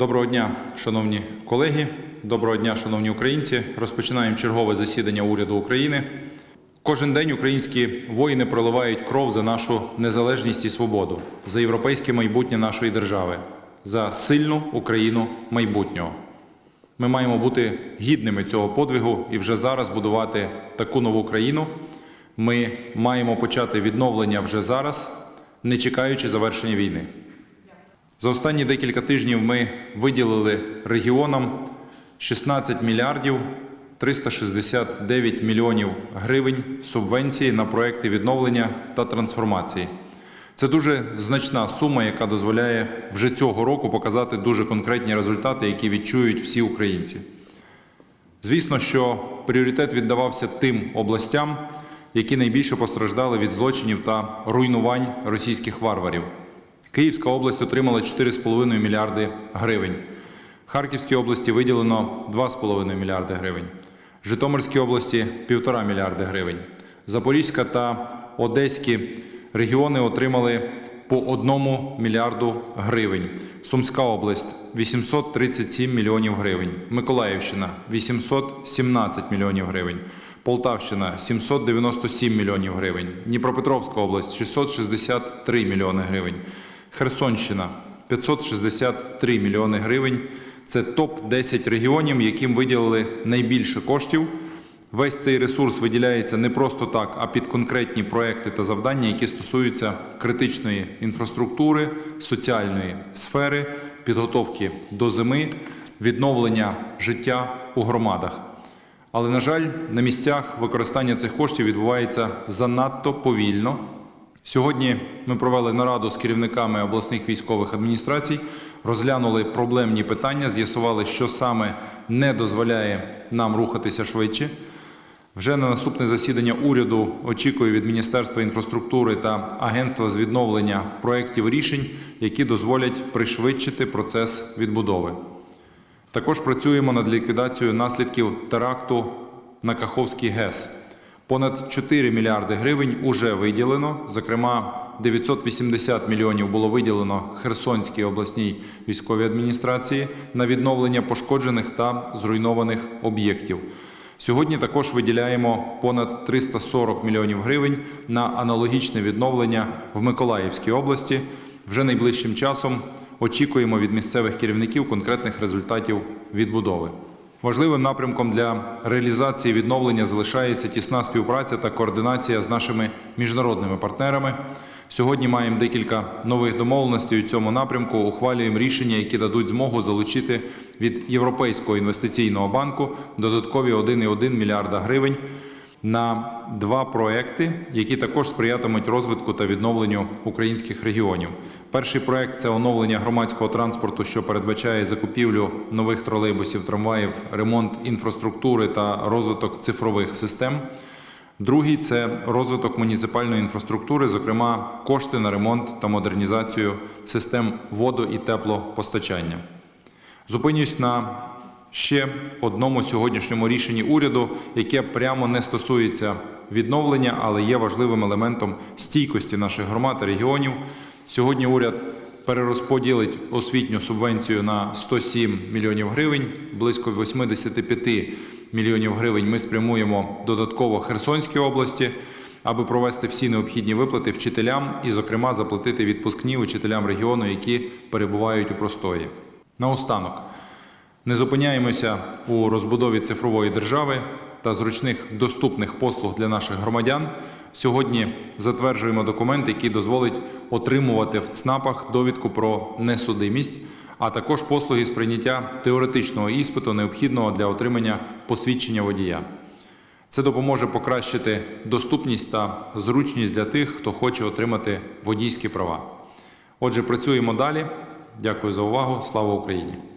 Доброго дня, шановні колеги. Доброго дня, шановні українці. Розпочинаємо чергове засідання уряду України. Кожен день українські воїни проливають кров за нашу незалежність і свободу, за європейське майбутнє нашої держави, за сильну Україну майбутнього. Ми маємо бути гідними цього подвигу і вже зараз будувати таку нову країну. Ми маємо почати відновлення вже зараз, не чекаючи завершення війни. За останні декілька тижнів ми виділили регіонам 16 мільярдів 369 мільйонів гривень субвенції на проекти відновлення та трансформації. Це дуже значна сума, яка дозволяє вже цього року показати дуже конкретні результати, які відчують всі українці. Звісно, що пріоритет віддавався тим областям, які найбільше постраждали від злочинів та руйнувань російських варварів. Київська область отримала 4,5 мільярди гривень. Харківській області виділено 2,5 мільярди гривень. Житомирській області 1,5 мільярди гривень. Запорізька та Одеські регіони отримали по 1 мільярду гривень. Сумська область 837 мільйонів гривень. Миколаївщина 817 мільйонів гривень. Полтавщина 797 мільйонів гривень. Дніпропетровська область 663 мільйони гривень. Херсонщина 563 мільйони гривень. Це топ-10 регіонів, яким виділили найбільше коштів. Весь цей ресурс виділяється не просто так, а під конкретні проекти та завдання, які стосуються критичної інфраструктури, соціальної сфери, підготовки до зими, відновлення життя у громадах. Але, на жаль, на місцях використання цих коштів відбувається занадто повільно. Сьогодні ми провели нараду з керівниками обласних військових адміністрацій, розглянули проблемні питання, з'ясували, що саме не дозволяє нам рухатися швидше. Вже на наступне засідання уряду очікую від Міністерства інфраструктури та Агентства з відновлення проєктів рішень, які дозволять пришвидшити процес відбудови. Також працюємо над ліквідацією наслідків теракту на Каховський ГЕС. Понад 4 мільярди гривень уже виділено. Зокрема, 980 мільйонів було виділено Херсонській обласній військовій адміністрації на відновлення пошкоджених та зруйнованих об'єктів. Сьогодні також виділяємо понад 340 мільйонів гривень на аналогічне відновлення в Миколаївській області. Вже найближчим часом очікуємо від місцевих керівників конкретних результатів відбудови. Важливим напрямком для реалізації відновлення залишається тісна співпраця та координація з нашими міжнародними партнерами. Сьогодні маємо декілька нових домовленостей у цьому напрямку. Ухвалюємо рішення, які дадуть змогу залучити від Європейського інвестиційного банку додаткові 1,1 мільярда гривень на два проекти, які також сприятимуть розвитку та відновленню українських регіонів. Перший проект це оновлення громадського транспорту, що передбачає закупівлю нових тролейбусів, трамваїв, ремонт інфраструктури та розвиток цифрових систем. Другий це розвиток муніципальної інфраструктури, зокрема кошти на ремонт та модернізацію систем водо- і теплопостачання. Зупинюсь на ще одному сьогоднішньому рішенні уряду, яке прямо не стосується відновлення, але є важливим елементом стійкості наших громад і регіонів. Сьогодні уряд перерозподілить освітню субвенцію на 107 мільйонів гривень, близько 85 мільйонів гривень ми спрямуємо додатково Херсонській області, аби провести всі необхідні виплати вчителям і, зокрема, заплатити відпускні учителям регіону, які перебувають у простої. Наостанок. Не зупиняємося у розбудові цифрової держави та зручних доступних послуг для наших громадян. Сьогодні затверджуємо документ, який дозволить отримувати в ЦНАПах довідку про несудимість, а також послуги з прийняття теоретичного іспиту, необхідного для отримання посвідчення водія. Це допоможе покращити доступність та зручність для тих, хто хоче отримати водійські права. Отже, працюємо далі. Дякую за увагу. Слава Україні!